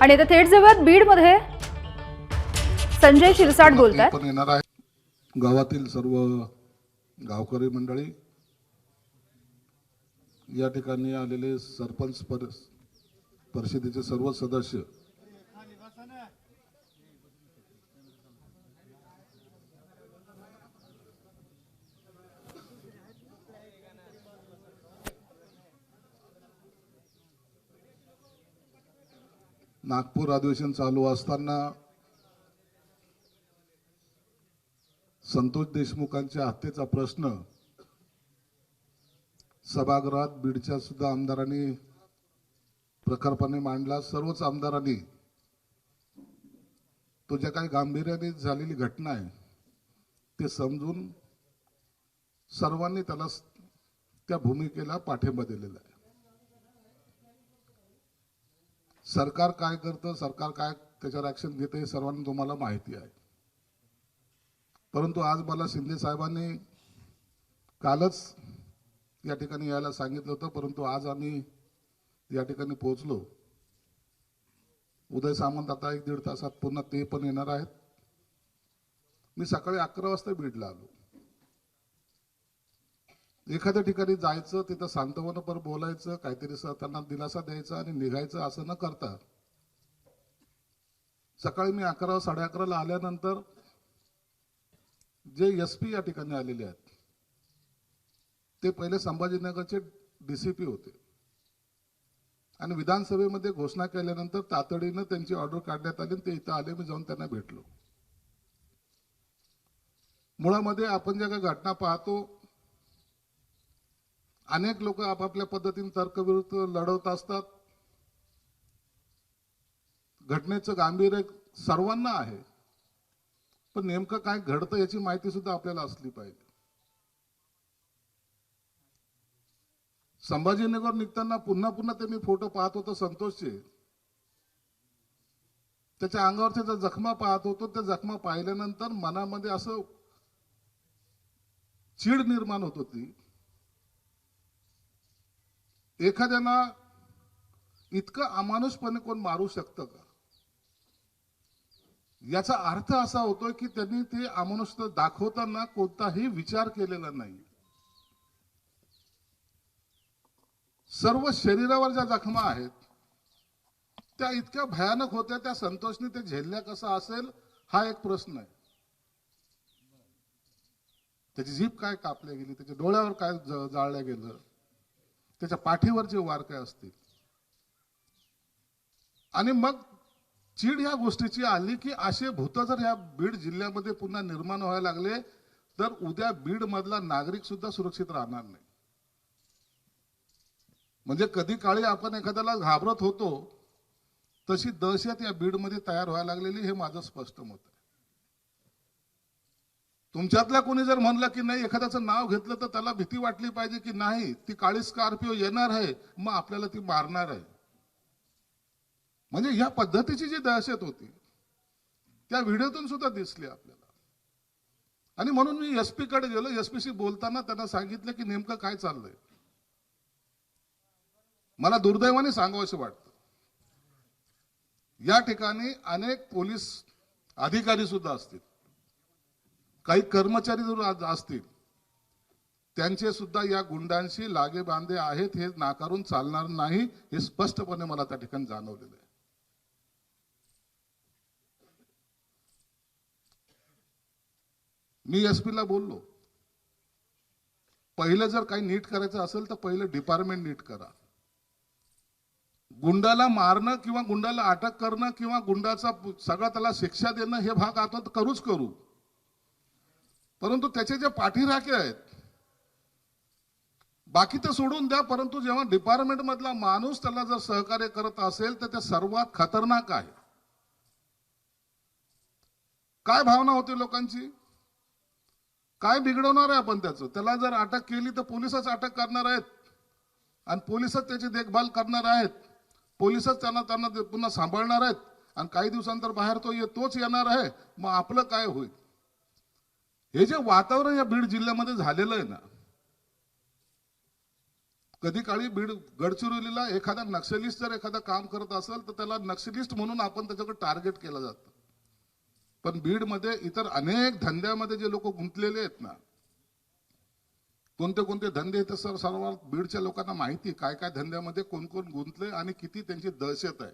आणि आता थेट जाऊयात बीडमध्ये. संजय शिरसाट बोलत येणार आहे. गावातील सर्व गावकरी मंडळी या ठिकाणी आलेले सरपंच पर परिषदेचे सर्व सदस्य नागपूर अधिवेशन चालू असताना संतोष देशमुखांच्या हत्येचा प्रश्न सभागृहात बीडच्या सुद्धा आमदारांनी प्रखरपणे मांडला. सर्वच आमदारांनी तो ज्या काही गांभीर्याने झालेली घटना आहे ते समजून सर्वांनी त्याला त्या भूमिकेला पाठिंबा दिलेला आहे. सरकार काय करतं सरकार काय त्याच्यावर ॲक्शन घेतं हे सर्वांना तुम्हाला माहिती आहे. परंतु आज मला शिंदे साहेबांनी कालच या ठिकाणी यायला सांगितलं होतं परंतु आज आम्ही या ठिकाणी पोहोचलो. उदय सामंत आता एक दीड तासात पुन्हा ते पण येणार आहेत. मी सकाळी अकरा वाजता बीडला आलो. एखाद्या ठिकाणी जायचं तिथं सांत्वनपर बोलायचं काहीतरी त्यांना दिलासा द्यायचा आणि निघायचं असं न करता. सकाळी मी अकरा साडे अकराला आल्यानंतर जे एस पी या ठिकाणी आलेले आहेत ते पहिले संभाजीनगरचे डीसीपी होते. आणि विधानसभेमध्ये घोषणा केल्यानंतर तातडीनं त्यांची ऑर्डर काढण्यात आली ते इथं आले मी जाऊन त्यांना भेटलो. मुळामध्ये आपण ज्या काही घटना पाहतो अनेक लोक आपापल्या पद्धतीने तर्कविरुद्ध लढवत असतात. घटनेचं गांभीर्य सर्वांना आहे. पण नेमकं काय घडतं याची माहिती सुद्धा आपल्याला असली पाहिजे. संभाजीनगर निघताना पुन्हा पुन्हा ते मी फोटो पाहत होतो संतोषचे. त्याच्या अंगावर ज्या जखमा पाहत होतो त्या जखमा पाहिल्यानंतर मनामध्ये असं चीड निर्माण होत होती. एखाद्याला इतकं अमानुषपणे कोण मारू शकतं का? याचा अर्थ असा होतोय की त्यांनी ते अमानुष दाखवताना कोणताही विचार केलेला नाही. सर्व शरीरावर ज्या जखमा आहेत त्या इतक्या भयानक होत्या त्या संतोषने ते झेलल्या कसा असेल हा एक प्रश्न आहे. त्याची जीभ काय कापल्या गेली त्याच्या डोळ्यावर काय जाळल्या गेलं? त्याच्या पाठीवरचे वार काय असतील. आणि मग चीड ह्या गोष्टीची आली की असे भूत जर ह्या बीड जिल्ह्यामध्ये पुन्हा निर्माण व्हायला लागले तर उद्या बीड मधला नागरिक सुद्धा सुरक्षित राहणार नाही. म्हणजे कधी काळी आपण एखाद्याला घाबरत होतो तशी दहशत या बीडमध्ये तयार व्हायला लागलेली हे माझं स्पष्ट मत आहे. तुमच्यातल्या कोणी जर म्हणलं की नाही एखाद्याचं नाव घेतलं तर त्याला भीती वाटली पाहिजे की नाही ती काळी स्कॉर्पिओ येणार आहे मग आपल्याला ती मारणार आहे. म्हणजे ह्या पद्धतीची जी दहशत होती त्या व्हिडिओतून सुद्धा दिसली आपल्याला. आणि म्हणून मी एसपी कडे गेलो एसपीशी बोलताना त्यांना सांगितलं की नेमकं काय चाललंय. मला दुर्दैवाने सांगावंसं वाटतं. या ठिकाणी अनेक पोलीस अधिकारी सुद्धा असतील. काही कर्मचारी जर आज असतील त्यांचे सुद्धा या गुंडांशी लागे बांधे आहेत हे नाकारून चालणार नाही हे स्पष्टपणे मला त्या ठिकाणी जाणवलेलं आहे. मी एसपी ला बोललो. पहिलं जर काही नीट करायचं असेल तर पहिलं डिपार्टमेंट नीट करा. गुंडाला मारणं किंवा गुंडाला अटक करणं किंवा गुंडाचा सगळा त्याला शिक्षा देणं हे भाग आता करूच करू. परंतु त्याचे जे पाठीराखे आहेत बाकी तर सोडून द्या परंतु जेव्हा डिपार्टमेंट मधला माणूस त्याला जर सहकार्य करत असेल तर ते सर्वात खतरनाक आहे. काय भावना होती लोकांची? काय बिघडवणार आहे आपण त्याचं? त्याला जर अटक केली तर पोलिसच अटक करणार आहेत. आणि पोलिसच त्याची देखभाल करणार आहेत. पोलिसच त्यांना त्यांना ते पुन्हा सांभाळणार आहेत. आणि काही दिवसांतर बाहेर तो ये तोच येणार आहे. मग आपलं काय होईल? हे जे वातावरण या बीड जिल्ह्यामध्ये झालेलं आहे ना कधी काळी बीड गडचिरोलीला एखादा नक्षलिस्ट जर एखादा काम करत असेल तर त्याला नक्षलिस्ट म्हणून आपण त्याच्याकडे टार्गेट केलं जातं. पण बीडमध्ये इतर अनेक धंद्यामध्ये जे लोक गुंतलेले आहेत ना कोणते कोणते धंदे आहेत सर सर्व बीडच्या लोकांना माहिती काय काय धंद्यामध्ये कोण कोण गुंतले आणि किती त्यांची दहशत आहे.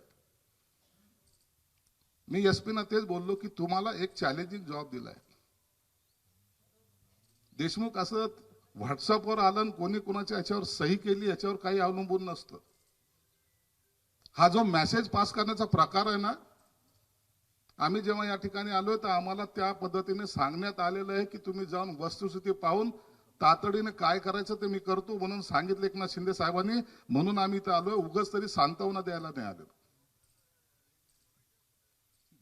मी एसपीना तेच बोललो की तुम्हाला एक चॅलेंजिंग जॉब दिलाय. देशमुख असं व्हॉट्सअपवर आलं आणि कोणी कोणाच्या याच्यावर सही केली याच्यावर काही अवलंबून नसतं. हा जो मेसेज पास करण्याचा प्रकार आहे ना आम्ही जेव्हा या ठिकाणी आलोय तर आम्हाला त्या पद्धतीने सांगण्यात आलेलं आहे की तुम्ही जाऊन वस्तुस्थिती पाहून तातडीने काय करायचं ते मी करतो म्हणून सांगितले एकनाथ शिंदे साहेबांनी. म्हणून आम्ही इथे आलोय. उगाच तरी सांत्वना द्यायला नाही आलेलो.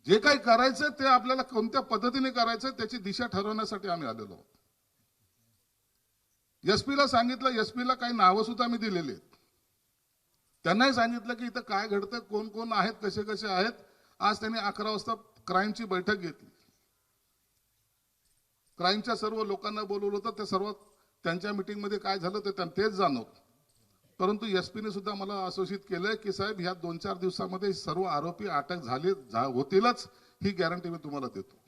जे काही करायचं ते आपल्याला कोणत्या पद्धतीने करायचं त्याची दिशा ठरवण्यासाठी आम्ही आलेलो. एस पीला सांगितलं एसपीला काही नावं सुद्धा मी दिलेली आहेत. त्यांनाही सांगितलं की इथं काय घडतं कोण कोण आहेत कसे कसे आहेत. आज त्यांनी अकरा वाजता क्राईमची बैठक घेतली. क्राईमच्या सर्व लोकांना बोलवलं होतं ते सर्व त्यांच्या मिटिंगमध्ये काय झालं ते त्यां- तेच जाणवत परंतु एसपीने सुद्धा मला असोसित केलंय की साहेब ह्या दोन चार दिवसामध्ये सर्व आरोपी अटक झाले झा- होतीलच ही गॅरंटी मी तुम्हाला देतो.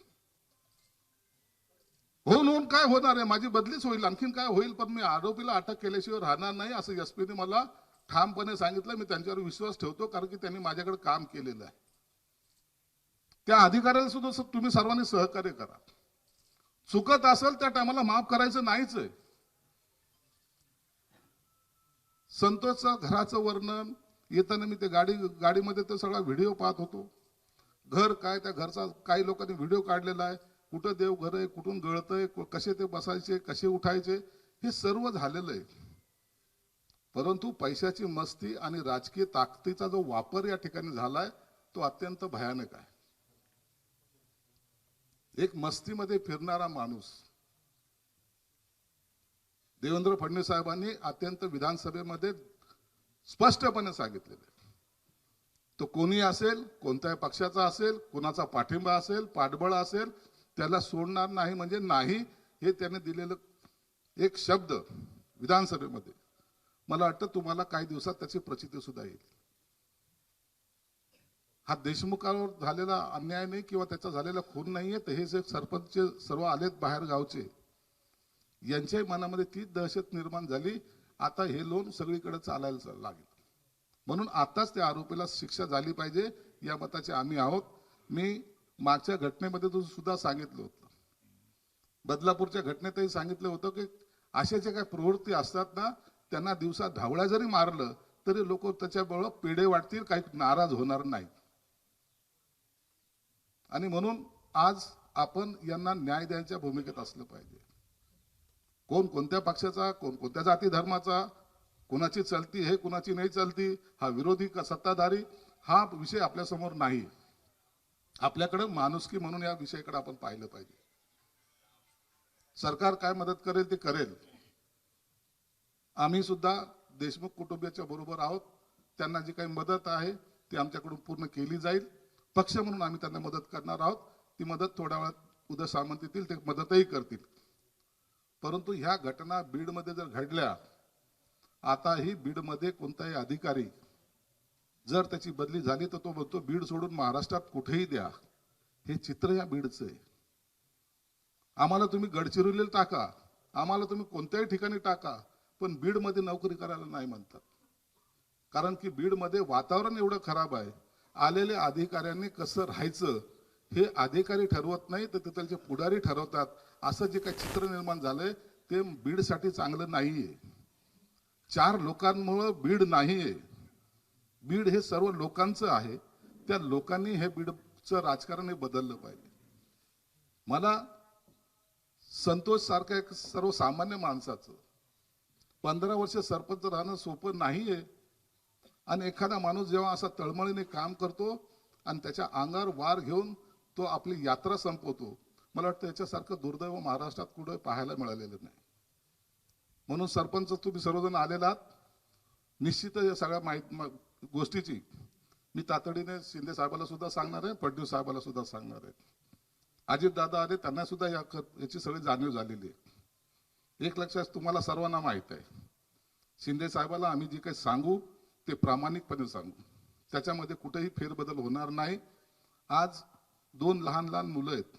होऊन काय होणार आहे? माझी बदलीच होईल. आणखीन काय होईल? पण मी आरोपीला अटक केल्याशिवाय राहणार नाही असं एसपीने मला ठामपणे सांगितलं. मी त्यांच्यावर विश्वास ठेवतो कारण की त्यांनी माझ्याकडे काम केलेलं आहे. त्या अधिकाऱ्याला सुद्धा तुम्ही सर्वांनी सहकार्य करा. चुकत असेल त्या टायमाला माफ करायचं नाहीच आहे. संतोषचं घराचं वर्णन येताना मी ते गाडी गाडीमध्ये ते सगळा व्हिडिओ पाहत होतो. घर काय त्या घरचा काही लोकांनी व्हिडिओ काढलेला आहे. कुठं देवघर आहे कुठून गळतंय कसे ते बसायचे कसे उठायचे हे सर्व झालेलं आहे. परंतु पैशाची मस्ती आणि राजकीय ताकदीचा जो वापर या ठिकाणी झालाय तो अत्यंत भयानक आहे. एक मस्तीमध्ये फिरणारा माणूस देवेंद्र फडणवीस साहेबांनी अत्यंत विधानसभेमध्ये स्पष्टपणे सांगितलेलं तो कोणी असेल कोणत्याही पक्षाचा असेल कोणाचा पाठिंबा असेल पाठबळ असेल त्याला सोडणार नाही म्हणजे नाही हे त्याने दिलेलं एक शब्द विधानसभेमध्ये. मला वाटतं तुम्हाला काही दिवसात त्याची प्रचिती सुद्धा येईल. हा देशमुखावर झालेला अन्याय नाही किंवा त्याचा झालेला खून नाहीये तर हे जे सरपंच सर्व आलेत बाहेर गावचे यांच्याही मनामध्ये तीच दहशत निर्माण झाली आता हे लोन सगळीकडे चालायला लागेल. म्हणून आताच त्या आरोपीला शिक्षा झाली पाहिजे या मताचे आम्ही आहोत. मी मागच्या घटनेमध्ये तो सुद्धा सांगितलं होतं. बदलापूरच्या घटनेतही सांगितलं होतं की अशा ज्या काही प्रवृत्ती असतात ना त्यांना दिवसा धावळ्या जरी मारलं तरी लोक त्याच्याबरोबर पेढे वाटतील काही नाराज होणार नाहीत. आणि म्हणून आज आपण यांना न्याय द्यायच्या भूमिकेत असलं पाहिजे. कोण कोणत्या पक्षाचा कोण कोणत्या जाती धर्माचा कुणाची चलती हे कुणाची नाही चलती हा विरोधी का सत्ताधारी हा विषय आपल्यासमोर नाही. आपल्याकडे माणुसकी म्हणून या विषयाकडे आपण पाहिलं पाहिजे. सरकार काय मदत करेल ते करेल. आम्ही सुद्धा देशमुख कुटुंबियाच्या बरोबर आहोत. त्यांना जी काही मदत आहे ती आमच्याकडून पूर्ण केली जाईल. पक्ष म्हणून आम्ही त्यांना मदत करणार आहोत. ती मदत थोड्या वेळात उद्या सामंत येतील ते मदतही करतील. परंतु ह्या घटना बीडमध्ये जर घडल्या आताही बीडमध्ये कोणताही अधिकारी जर त्याची बदली झाली तर तो म्हणतो बीड सोडून महाराष्ट्रात कुठेही द्या. हे चित्र या बीडचं आहे. आम्हाला तुम्ही गडचिरोलीला टाका. आम्हाला तुम्ही कोणत्याही ठिकाणी टाका. पण बीडमध्ये नोकरी करायला नाही म्हणतात. कारण की बीडमध्ये वातावरण एवढं खराब आहे. आलेल्या अधिकाऱ्यांनी कसं राहायचं हे अधिकारी ठरवत नाही तर तिथलचे पुढारी ठरवतात. असं जे काही चित्र निर्माण झालंय ते बीडसाठी चांगलं नाहीये. चार लोकांमुळं बीड नाहीये. बीड हे सर्व लोकांचं आहे. त्या लोकांनी हे बीडचं राजकारण हे बदललं पाहिजे. मला संतोष सारख्या एक सर्वसामान्य माणसाचं पंधरा वर्ष सरपंच राहणं सोपं नाही आहे आणि एखादा माणूस जेव्हा असा तळमळीने काम करतो आणि त्याच्या अंगावर वार घेऊन तो आपली यात्रा संपवतो मला वाटतं याच्यासारखं दुर्दैव महाराष्ट्रात कुठं पाहायला मिळालेलं नाही. म्हणून सरपंच तुम्ही सर्वजण आलेला आहात. निश्चित या सगळ्या माहीत गोष्टीची. मी तातडीने शिंदे साहेबाला सुद्धा सांगणार आहे फडणवीस साहेबाला सुद्धा सांगणार आहे. अजित दादा आले त्यांना सुद्धा या याची सगळी जाणीव झालेली आहे. एक लक्षात तुम्हाला सर्वांना माहीत आहे शिंदे साहेबाला आम्ही जे काही सांगू ते प्रामाणिकपणे सांगू. त्याच्यामध्ये कुठेही फेरबदल होणार नाही. आज दोन लहान लहान मुलं आहेत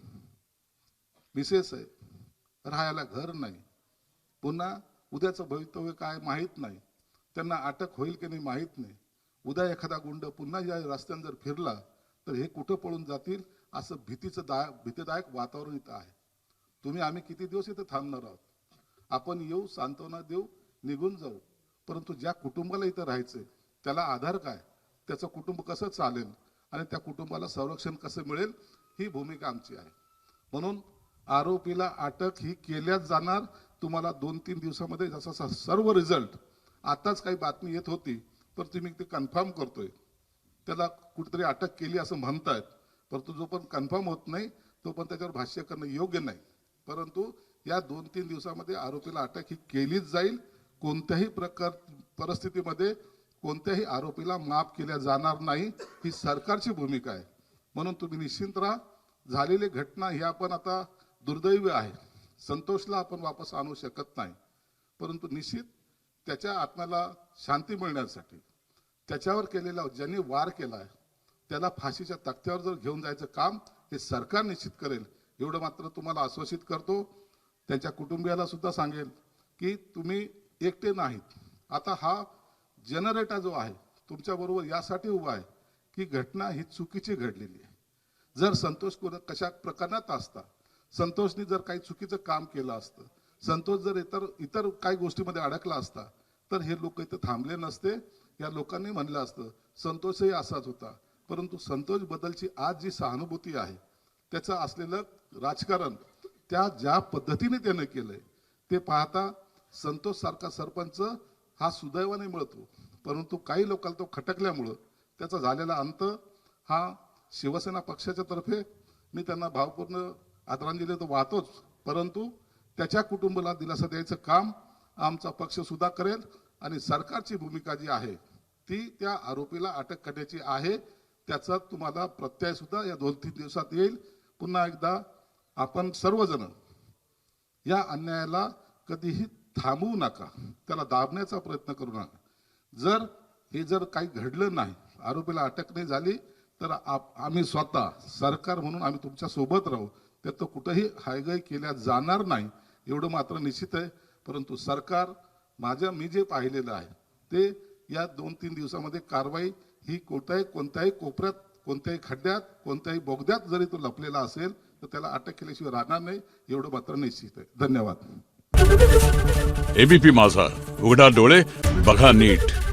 मिसेस आहे राहायला घर नाही. पुन्हा उद्याचं भवितव्य काय माहीत नाही. त्यांना अटक होईल की नाही माहीत नाही. उद्या एखादा गुंड पुन्हा या रस्त्यानं जर फिरला तर हे कुठं पळून जातील असं भीतीचं दाय भीतीदायक वातावरण इथं आहे. तुम्ही आम्ही किती दिवस इथं थांबणार आहोत? आपण येऊ सांत्वना देऊ निघून जाऊ. परंतु ज्या कुटुंबाला इथं राहायचं त्याला आधार काय? त्याचं कुटुंब कसं चालेल? आणि त्या कुटुंबाला संरक्षण कसं मिळेल? ही भूमिका आमची आहे. म्हणून आरोपीला अटक ही केल्याच जाणार. तुम्हाला दोन तीन दिवसामध्ये जसा सर्व रिझल्ट आताच काही बातमी येत होती तर तुम्ही ते कन्फर्म करतोय. त्याला कुठेतरी अटक केली असं म्हणतायत परंतु जो पण कन्फर्म होत नाही तो पण त्याच्यावर भाष्य करणं योग्य नाही. परंतु या दोन तीन दिवसामध्ये आरोपीला अटक ही केलीच जाईल. कोणत्याही प्रकार परिस्थितीमध्ये कोणत्याही आरोपीला माफ केल्या जाणार नाही. ही सरकारची भूमिका आहे. म्हणून तुम्ही निश्चिंत राहा. झालेली घटना ही आपण आता दुर्दैवी आहे. संतोषला आपण वापस आणू शकत नाही. परंतु निश्चित त्याच्या आत्म्याला शांती मिळण्यासाठी. त्याच्यावर केलेला ज्यांनी वार केला आहे त्याला फाशीच्या तक्त्यावर जर घेऊन जायचं काम हे सरकार निश्चित करेल. एवढं मात्र तुम्हाला आश्वासित करतो. त्यांच्या कुटुंबियाला सुद्धा सांगेल की तुम्ही एकटे नाहीत. आता हा जनरेटर जो आहे तुमच्याबरोबर यासाठी उभा आहे की घटना ही चुकीची घडलेली आहे. जर संतोष कशा प्रकरणात असता संतोषनी जर काही चुकीचं काम केलं असतं संतोष जर इतर इतर काही गोष्टीमध्ये अडकला असता तर हे लोक इथे थांबले नसते. या लोकांनी म्हणलं असतं संतोषही असाच होता. परंतु संतोष बद्दलची आज जी सहानुभूती आहे त्याचं असलेलं राजकारण त्या ज्या पद्धतीने त्यानं केलंय ते पाहता संतोष सारखा सरपंच हा सुदैवाने मिळतो. परंतु काही लोकांना तो खटकल्यामुळं त्याचा झालेला अंत हा शिवसेना पक्षाच्या तर्फे. मी त्यांना भावपूर्ण आदरांजली तर वाहतोच. परंतु त्याच्या कुटुंबाला दिलासा द्यायचं काम आमचा पक्ष सुद्धा करेल आणि सरकारची भूमिका जी आहे ती त्या आरोपीला अटक करण्याची आहे. त्याचा तुम्हाला प्रत्यय सुद्धा या दोन तीन दिवसात येईल. पुन्हा एकदा आपण सर्वजण या अन्यायाला कधीही थांबवू नका. त्याला दाबण्याचा प्रयत्न करू नका. जर हे जर काही घडलं नाही आरोपीला अटक नाही झाली तर आप- आम्ही स्वतः सरकार म्हणून आम्ही तुमच्यासोबत राहू. त्यात कुठंही हायगाय केल्या जाणार नाही. एवढं मात्र निश्चित आहे. परंतु सरकार माझ्या मी जे पाहिलेलं आहे ते या दोन तीन दिवसामध्ये कारवाई ही कोणत्याही कोणत्याही कोपऱ्यात कोणत्याही खड्ड्यात कोणत्याही बोगद्यात जरी तो लपलेला असेल तर त्याला अटक केल्याशिवाय राहणार नाही एवढं मात्र निश्चित आहे. धन्यवाद. एबीपी माझा. उघडा डोळे बघा नीट.